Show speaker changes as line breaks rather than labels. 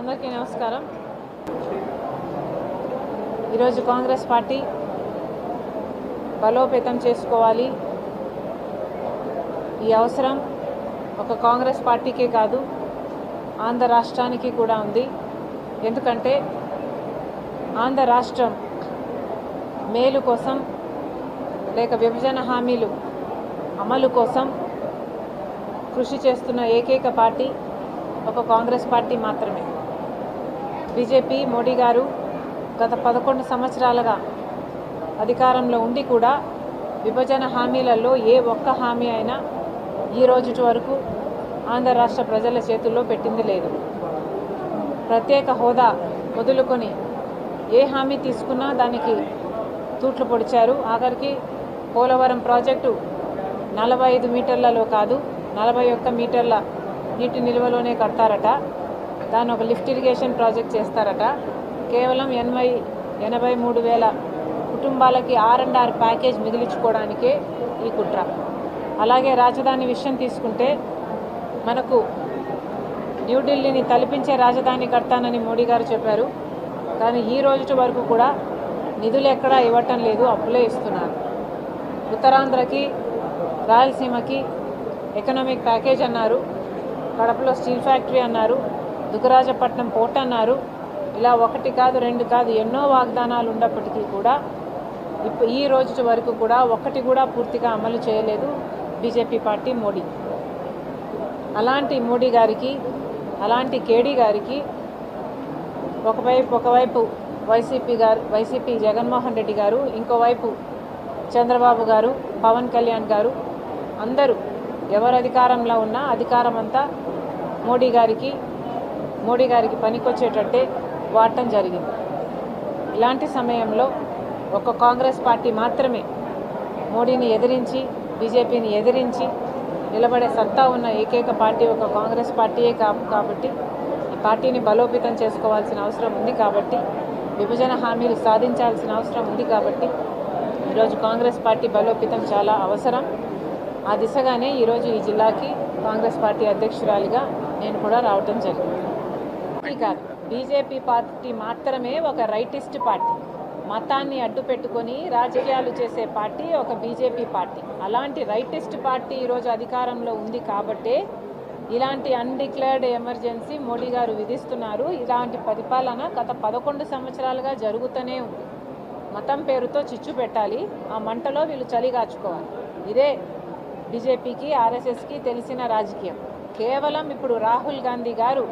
అందరికీ నమస్కారం. ఈరోజు కాంగ్రెస్ పార్టీ బలోపేతం చేసుకోవాలి. ఈ అవసరం ఒక కాంగ్రెస్ పార్టీకే కాదు ఆంధ్ర రాష్ట్రానికి కూడా ఉంది. ఎందుకంటే ఆంధ్ర రాష్ట్రం మేలు కోసం లేక విభజన హామీలు అమలు కోసం కృషి చేస్తున్న ఏకైక పార్టీ ఒక కాంగ్రెస్ పార్టీ మాత్రమే. బీజేపీ మోడీ గారు గత పదకొండు సంవత్సరాలుగా అధికారంలో ఉండి కూడా విభజన హామీలలో ఏ ఒక్క హామీ అయినా ఈ రోజు వరకు ఆంధ్ర రాష్ట్ర ప్రజల చేతుల్లో పెట్టింది లేదు. ప్రత్యేక హోదా వదులుకొని ఏ హామీ తీసుకున్నా దానికి తూట్లు పొడిచారు. ఆఖరికి పోలవరం ప్రాజెక్టు నలభై ఐదు మీటర్లలో కాదు నలభై ఒక్క మీటర్ల నీటి నిల్వలోనే కడతారట. దాని ఒక లిఫ్ట్ ఇరిగేషన్ ప్రాజెక్ట్ చేస్తారట. కేవలం ఎనభై ఎనభై మూడు వేల కుటుంబాలకి ఆర్ అండ్ ఆర్ ప్యాకేజ్ మిగిలించుకోవడానికే ఈ కుట్ర. అలాగే రాజధాని విషయం తీసుకుంటే మనకు న్యూఢిల్లీని తలపించే రాజధాని కడతానని మోడీ గారు చెప్పారు. కానీ ఈ రోజు వరకు కూడా నిధులు ఎక్కడా ఇవ్వటం లేదు అప్పులే ఇస్తున్నారు. ఉత్తరాంధ్రకి రాయలసీమకి ఎకనామిక్ ప్యాకేజ్ అన్నారు. కడపలో స్టీల్ ఫ్యాక్టరీ అన్నారు. దుగరాజపట్నం పోర్ట్ అన్నారు. ఇలా ఒకటి కాదు రెండు కాదు ఎన్నో వాగ్దానాలు ఉన్నప్పటికీ కూడా ఇప్పు ఈ రోజు వరకు కూడా ఒకటి కూడా పూర్తిగా అమలు చేయలేదు బీజేపీ పార్టీ మోడీ. అలాంటి మోడీ గారికి అలాంటి కేడీ గారికి ఒకవైపు ఒకవైపు వైసీపీ గారు వైసీపీ జగన్మోహన్ రెడ్డి గారు ఇంకోవైపు చంద్రబాబు గారు పవన్ కళ్యాణ్ గారు అందరూ ఎవరు అధికారంలో ఉన్నా అధికారం అంతా మోడీ గారికి మోడీ గారికి పనికొచ్చేటట్టే వాడటం జరిగింది. ఇలాంటి సమయంలో ఒక కాంగ్రెస్ పార్టీ మాత్రమే మోడీని ఎదిరించి బీజేపీని ఎదిరించి నిలబడే సత్తా ఉన్న ఏకైక పార్టీ ఒక కాంగ్రెస్ పార్టీయే కాబట్టి ఈ పార్టీని బలోపేతం చేసుకోవాల్సిన అవసరం ఉంది కాబట్టి విభజన హామీలు సాధించాల్సిన అవసరం ఉంది కాబట్టి ఈరోజు కాంగ్రెస్ పార్టీ బలోపేతం చాలా అవసరం. ఆ దిశగానే ఈరోజు ఈ జిల్లాకి కాంగ్రెస్ పార్టీ అధ్యక్షురాలిగా నేను కూడా రావటం జరిగింది. పార్టీ కాదు. బీజేపీ పార్టీ మాత్రమే ఒక రైటిస్ట్ పార్టీ. మతాన్ని అడ్డు పెట్టుకొని రాజకీయాలు చేసే పార్టీ ఒక బీజేపీ పార్టీ. అలాంటి రైటిస్ట్ పార్టీ ఈరోజు అధికారంలో ఉంది కాబట్టే ఇలాంటి అన్డిక్లేర్డ్ ఎమర్జెన్సీ మోడీ గారు విధిస్తున్నారు. ఇలాంటి పరిపాలన గత పదకొండు సంవత్సరాలుగా జరుగుతూనే ఉంది. మతం పేరుతో చిచ్చు పెట్టాలి. ఆ మంటలో వీళ్ళు చలిగాచుకోవాలి ఇదే బీజేపీకి ఆర్ఎస్ఎస్కి తెలిసిన రాజకీయం. కేవలం ఇప్పుడు రాహుల్ గాంధీ గారు